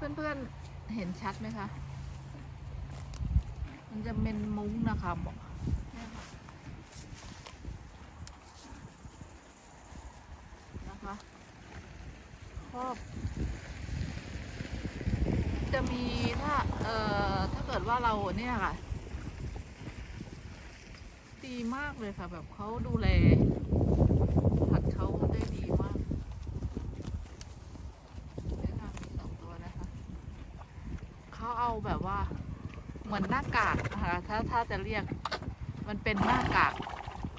เพื่อนๆเห็นชัดไหมคะ มันจะเป็นมุ้งนะคะบอกนะคะครอบ จะมีถ้าเอ่อถ้าเกิดว่าเราเนี่ยค่ะ ดีมากเลยค่ะ แบบเขาดูแลสัตว์เขาได้ดีมากเนี่ยค่ะมีสองตัวนะคะ เขาเอาแบบว่าเหมือนหน้ากากนะคะถ้าถ้าจะเรียกมันเป็นหน้ากาก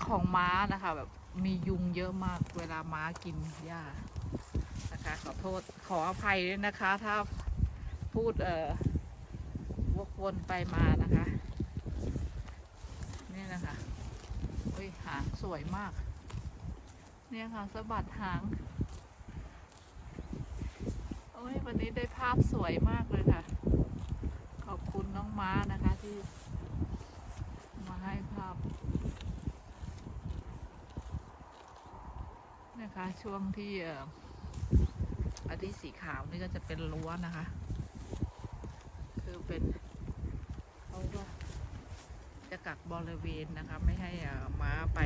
ของม้านะคะ แบบมียุงเยอะมากเวลาม้ากินหญ้านะคะ ขอโทษขออภัยด้วยนะคะ ถ้าพูดเอ่อวกวนไปมานะคะ นี่นะคะเฮ้ยหางสวยมาก เนี่ยค่ะสะบัดหางโอ้ยวันนี้ได้ภาพสวยมากเลยค่ะ คุณน้องม้านะคะที่มาให้ภาพนะคะช่วงที่อันที่สีขาวนี่ก็จะเป็นรั้วนะคะ คือเป็นเขาก็จะกักบริเวณนะคะ ไม่ให้อ่อม้าไป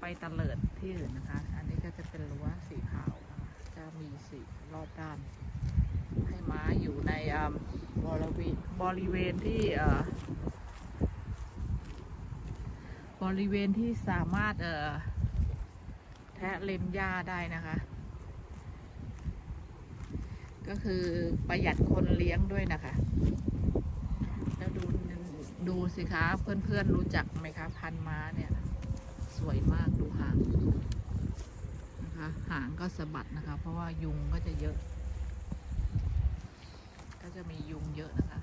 ไปตะเลิดที่อื่นนะคะ อันนี้ก็จะเป็นรั้วสีขาว จะมีสีรอบด้าน ให้ม้าอยู่ในบริเวณบริเวณที่บริเวณที่สามารถเอ่อแทะเล็มหญ้าได้นะคะ ก็คือประหยัดคนเลี้ยงด้วยนะคะ แล้วดูดูสิคะเพื่อนๆรู้จักไหมคะ พันม้าเนี่ย สวยมากดูหางนะคะหางก็สะบัดนะคะ เพราะว่ายุงก็จะเยอะ จะมียุงเยอะนะคะ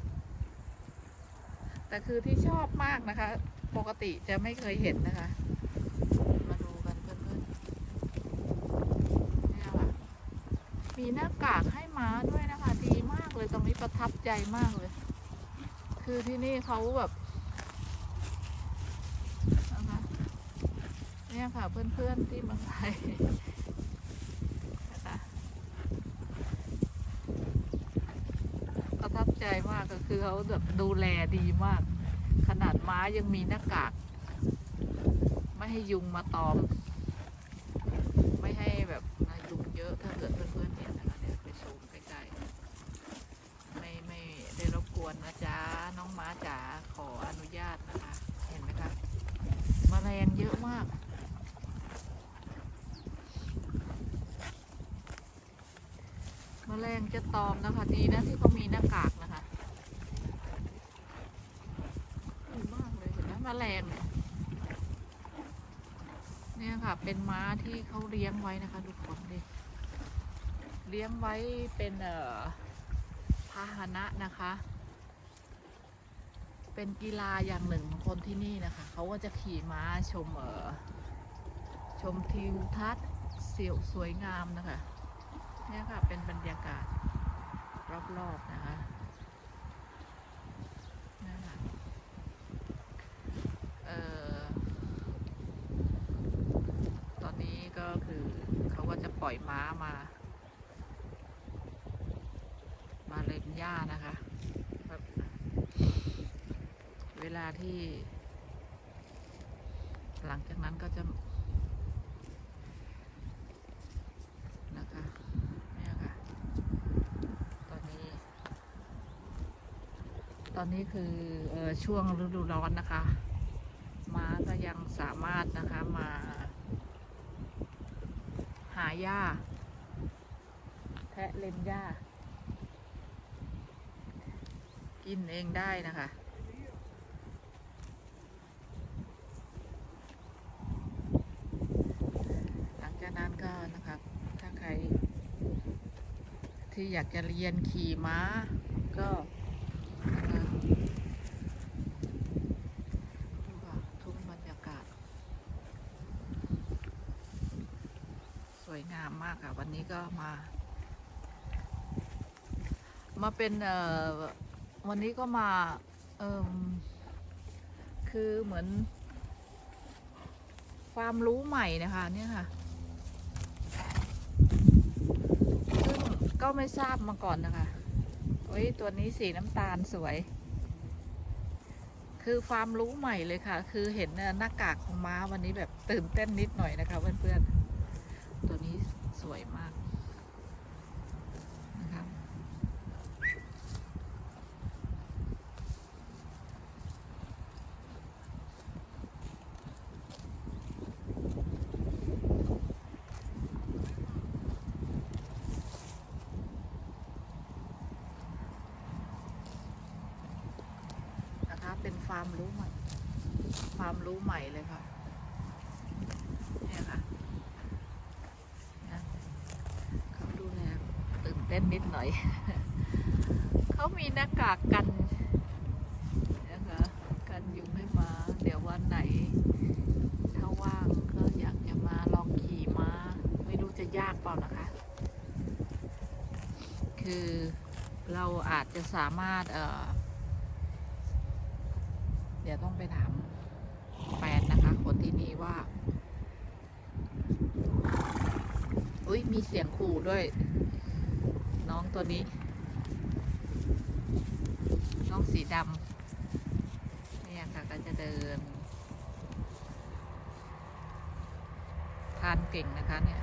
แต่คือที่ชอบมากนะคะ ปกติจะไม่เคยเห็นนะคะ มาดูกันเพื่อนๆเนี่ยค่ะ มีหน้ากากให้ม้าด้วยนะคะ ดีมากเลยตรงนี้ประทับใจมากเลย คือที่นี่เขาแบบนะคะเนี่ยค่ะเพื่อนๆที่เมืองไทยนะคะ ประทับใจ มากก็คือเขาแบบดูแลดีมาก ขนาดม้ายังมีหน้ากากไม่ให้ยุงมาตอม ไม่ให้แบบยุงเยอะถ้าเกิดเพื่อนๆเห็นนะคะเดี๋ยไปซูมใกล้ๆไม่ไม่ได้รบกวนนะจ๊ะน้องม้าจ๋าขออนุญาตนะคะ เห็นไหมคะมแมลงเยอะมากแมลงจะตอมนะคะดีนะที่เขามีหน้ากากนะคะดีมากเลยเห็นไหมแมลงเนี่ย เป็นม้าที่เขาเลี้ยงไว้นะคะทุกคนดิเลี้ยงไว้เป็นเอ่อพาหนะนะคะ เป็นกีฬาอย่างหนึ่งของคนที่นี่นะคะเขาก็จะขี่ม้าชมเอ่อชมทิวทัศน์เสียวสวยงามนะคะเนี่ยค่ะเป็นบรรยากาศรอบๆนะคะนี่ค่ะเอ่อตอนนี้ ก็คือเขาก็จะปล่อยม้ามา มาเล่นหญ้านะคะแบบเวลาที่ หลังจากนั้นก็จะนะคะเนี่ยค่ะ ตอนนี้ ตอนนี้คือออช่วงฤดูร้อนนะคะ ม้าก็ยังสามารถนะคะมาาหญ้า แทะเล็มหญ้า กินเองได้นะคะ หลังจากนั้นก็นะครับ ถ้าใคร ที่อยากจะเรียนขี่ม้าก็นะคะดูค่ะทุ่งบรรยากาศ สวยงามมาก ค่ะ วันนี้ก็มา มาเป็นเอ่อวันนี้ก็มาเอ่มคือเหมือน ความรู้ใหม่นะคะ เนี่ยค่ะ ซึ่งก็ก็ไม่ทราบมาก่อนนะคะเฮ้ยตัวนี้สีน้ำตาลสวย คือความรู้ใหม่เลยค่ะ คือเห็นหน้ากากของม้าวันนี้แบบตื่นเต้นนิดหน่อยนะคะเพื่อนๆ ตัวนี้สวยมากนะคะ นะ ความรู้ใหม่ ความรู้ใหม่เลยค่ะเนี่ยค่ะนะเขาดูแลตื่นเต้นนิดหน่อย เขามีหน้ากากกันนะคะกันยุงให้มา เดี๋ยววันไหน ถ้าว่างก็อยากจะมาลองขี่ม้า ไม่รู้จะยากเปล่านะคะ คือเราอาจจะสามารถเอ่อ เดี๋ยวต้องไปถามแฟนนะคะ คนที่นี่ว่า อุ้ยมีเสียงขู่ด้วย น้องตัวนี้ น้องสีดำเนี่ยค่ะก็จะเดินทานเก่งนะคะเนี่ย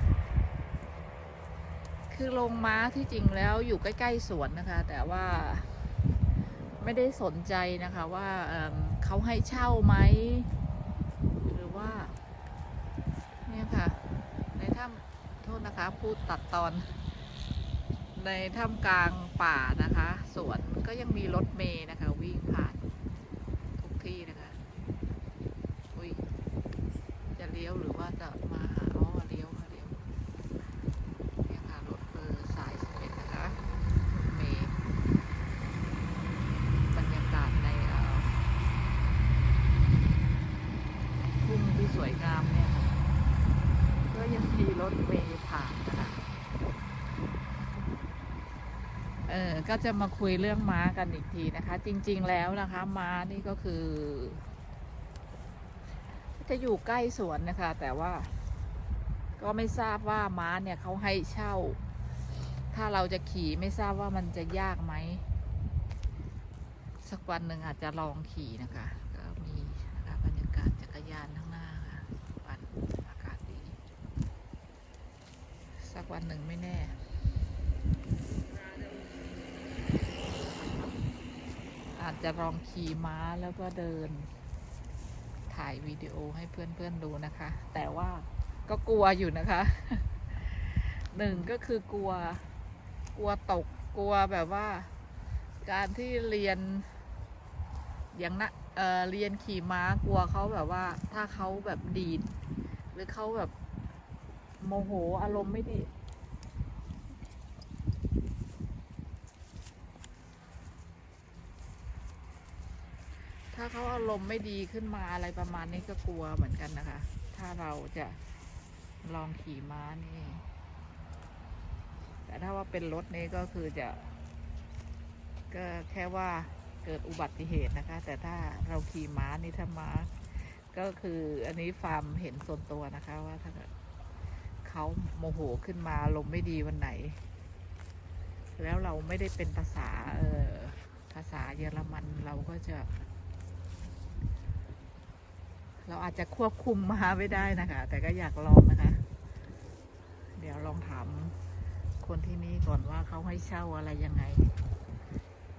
คือลงม้าที่จริงแล้วอยู่ใกล้ ๆ สวนนะคะ แต่ว่าไม่ได้สนใจนะคะว่าเเขาให้เช่าไหมหรือว่า เนี่ยค่ะ ในถ้ำ โทษนะคะ พูดตัดตอน ในถ้ำกลางป่านะคะ สวนก็ยังมีรถเมย์นะคะ วิ่งผ่านทุกที่นะคะ อุ้ย จะเลี้ยวหรือว่าจะมาหาอ๋อเลี้ยวค่ะเลี้ยวเนี่ยค่ะ รถเบอร์สายสิบเอ็ดนะคะรถเมย์ บรรยากาศในเอ่อทุ่งที่สวยงามเนี่ยค่ะก็ยังมีรถเมล์ผ่านนะคะเออ ก็จะมาคุยเรื่องม้ากันอีกทีนะคะ จริง ๆ แล้วนะคะ ม้านี่ก็คือ จะอยู่ใกล้สวนนะคะ แต่ว่า ก็ไม่ทราบว่าม้าเนี่ยเขาให้เช่า ถ้าเราจะขี่ไม่ทราบว่ามันจะยากไหมสักวันหนึ่งอาจจะลองขี่นะคะก็มีนะคะบรรยากาศจักรยานข้างหน้าค่ะวันอากาศดี สักวันหนึ่งไม่แน่ อา จจะลองขี่ม้าแล้วก็เดิน ถ่ายวิดีโอให้เพื่อนๆดูนะคะ แต่ว่าก็กลัวอยู่นะคะหนึ่งก็คือกลัว กลัวตกกลัวแบบว่า การที่เรียน อย่างนะเออเรียนขี่ม้ากลัวเขาแบบว่า ถ้าเขาแบบดีด หรือเขาแบบโมโหอารมณ์ไม่ดี ถ้าเขาอารมณ์ไม่ดีขึ้นมาอะไรประมาณนี้ก็กลัวเหมือนกันนะคะ ถ้าเราจะลองขี่ม้านี่ แต่ถ้าว่าเป็นรถนี่ก็คือจะ ก็แค่ว่าเกิดอุบัติเหตุนะคะ แต่ถ้าเราขี่ม้านี่ถ้าม้า ก็คืออันนี้ฟาร์มเห็นส่วนตัวนะคะว่าถ้าเขาโมโหขึ้นมาลมไม่ดีวันไหน แล้วเราไม่ได้เป็นภาษาเออภาษาเยอรมันเราก็จะ เราอาจจะควบคุมมาไม่ได้นะคะ แต่ก็อยากลองนะคะ เดี๋ยวลองถามคนที่นี่ก่อนว่าเขาให้เช่าอะไรยังไง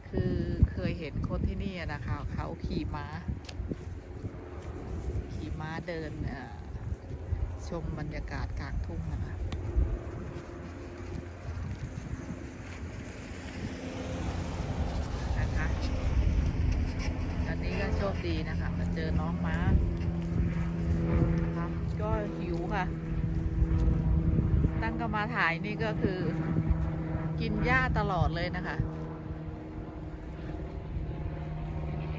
คือเคยเห็นคนที่นี่นะคะเขาขี่ม้า ขี่ม้าเดินเอ่อชมบรรยากาศกลางทุ่งนะคะนะคะ อันนี้ก็โชคดีนะคะมาเจอน้องม้า ก็หิวค่ะ ตั้งก็มาถ่ายนี่ก็คือ กินหญ้าตลอดเลยนะคะ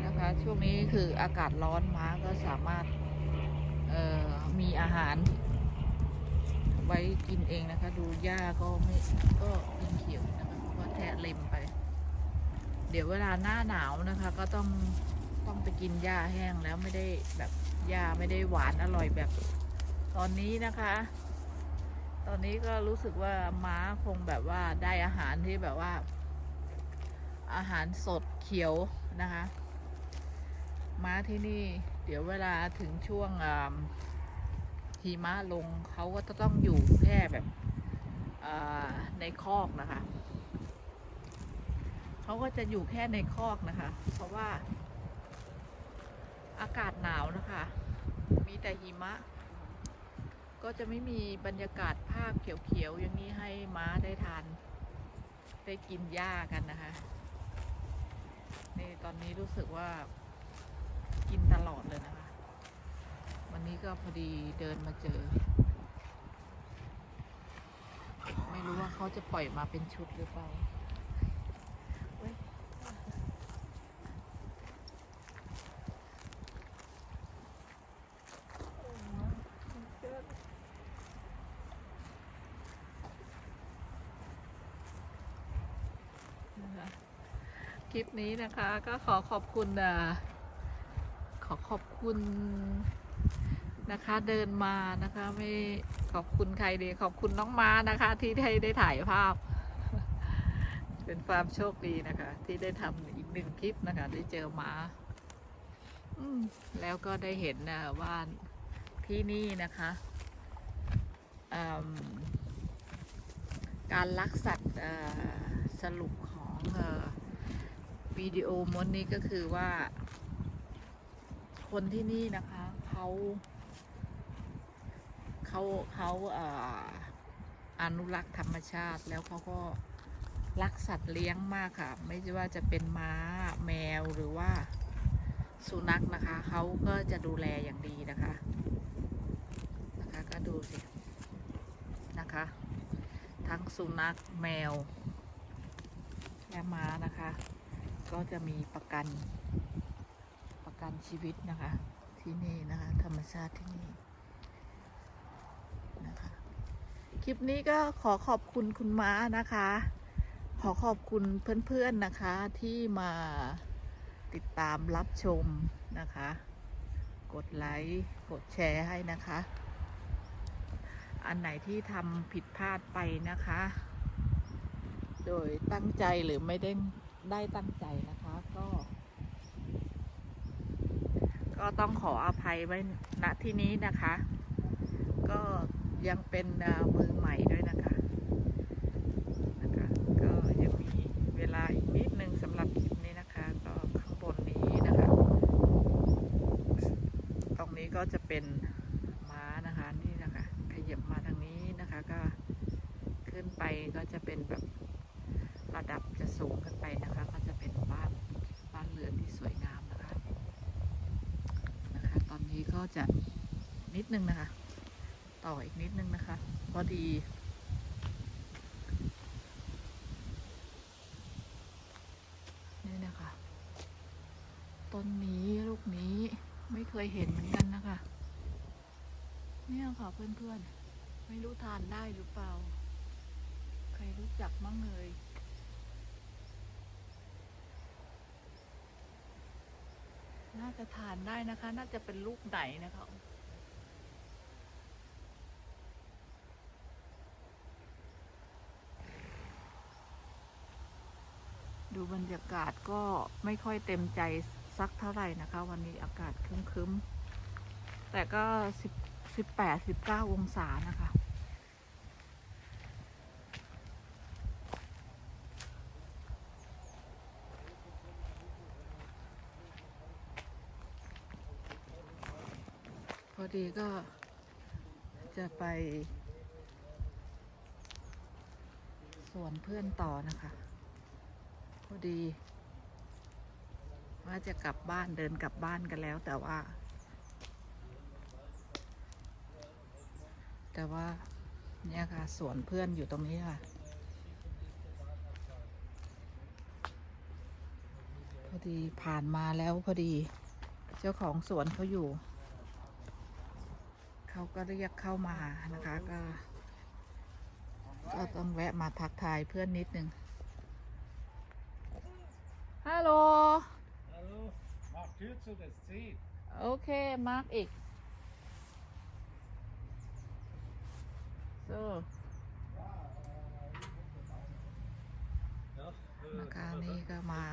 นะคะ ช่วงนี้คืออากาศร้อนม้าก็สามารถมีอาหาร ไว้กินเองนะคะ ดูหญ้าก็ไม่ก็กินเขียวนะคะเพราะว่าแทะเล็มไป เดี๋ยวเวลาหน้าหนาวนะคะ ก็ต้องต้องไปกินหญ้าแห้งแล้วไม่ได้แบบหญ้าไม่ได้หวานอร่อยแบบ ตอนนี้นะคะ ตอนนี้ก็รู้สึกว่าม้าคงแบบว่าได้อาหารที่แบบว่า อาหารสดเขียวนะคะ ม้าที่นี่ เดี๋ยวเวลาถึงช่วงหิมะลงเขาก็จะต้องอยู่แค่แบบในคอกนะคะเขาก็จะอยู่แค่ในคอกนะคะ เพราะว่าอากาศหนาวนะคะ มีแต่หิมะ ก็จะไม่มีบรรยากาศภาพเขียวๆอย่างนี้ให้ม้าได้ทาน ได้กินหญ้ากันนะคะนี่ตอนนี้รู้สึกว่ากินตลอดเลยนะคะ วันนี้ก็พอดีเดินมาเจอ ไม่รู้ว่าเขาจะปล่อยมาเป็นชุดหรือเปล่าเว้ยนะคะค ลิปนี้นะคะ ก็ขอขอบคุณอขอขอบคุณนะคะเดินมานะคะ ไม่ขอบคุณใครดีขอบคุณน้องม้านะคะ ที่ได้ได้ถ่ายภาพ เป็นความโชคดีนะคะ ที่ได้ทำอีกหนึ่งคลิปนะคะ ได้เจอหมาอืแล้วก็ได้เห็นนะว่าที่นี่นะคะการลักสัตว์สรุปของเอ่อ วิดีโอม้วนนี้ก็คือว่า คนที่นี่นะคะเขาเขาเขาเอ่ออนุรักษ์ธรรมชาติแล้วเขาก็รักสัตว์เลี้ยงมากค่ะ ไม่ว่าจะเป็นม้าแมวหรือว่าสุนัขนะคะ เขาก็จะดูแลอย่างดีนะคะ นะคะก็ดูสินะคะ ทั้งสุนัขแมว และม้านะคะ ก็จะมีประกันประกันชีวิตนะคะ ที่นี่นะคะ ธรรมชาติที่นี่นะคะ คลิปนี้ก็ขอขอบคุณคุณม้านะคะ ขอขอบคุณเพื่อนๆนะคะที่มาติดตามรับชมนะคะ กดไลค์กดแชร์ให้นะคะ อันไหนที่ทำผิดพลาดไปนะคะ โดยตั้งใจหรือไม่ได้ ได้ตั้งใจนะคะก็ ก็ต้องขออภัยไว้ณที่นี้นะคะ ก็ยังเป็นมือใหม่ด้วยนะคะนะคะ ก็ยังมีเวลาอีกนิดนึงสำหรับคลิปนี้นะคะ ก็ข้างบนนี้นะคะ ตรงนี้ก็จะเป็นม้านะคะ นี่นะคะ ขยับมาทางนี้นะคะ ก็ขึ้นไปก็จะเป็นแบบระดับจะสูงขึ้นไปนะคะ ก็จะเป็นบ้านบ้านเรือนที่สวยงามนะคะนะคะ ตอนนี้ก็จะนิดนึงนะคะ ต่ออีกนิดนึงนะคะ พอ ดีนี่นะคะต้นนี้ลูกนี้ไม่เคยเห็นเหมือนกันนะคะ เนี่ยค่ะเพื่อนๆ ไม่รู้ทานได้หรือเปล่า ใครรู้จักมั่งเลยน่าจะทานได้นะคะ น่าจะเป็นลูกไหนนะคะ ดูบรรยากาศก็ไม่ค่อยเต็มใจสักเท่าไหร่นะคะ วันนี้อากาศครึ้มๆ แต่ก็สิบสิบแปดสิบเก้าองศานะคะพอดีก็จะไปสวนเพื่อนต่อนะคะ พอดี ว่าจะกลับบ้านเดินกลับบ้านกันแล้ว แต่ว่า แต่ว่าเนี่ยค่ะสวนเพื่อนอยู่ตรงนี้ค่ะ พอดีผ่านมาแล้วพอดี เจ้าของสวนเขาอยู่ เขาก็เรียกเข้ามานะคะก็ก็ต้องแวะมาทักทายเพื่อนนิดนึง Hallo. Hallo. Mach Tür zu, das zieht. Okay, mach ich. So. มาการนี่ก็มา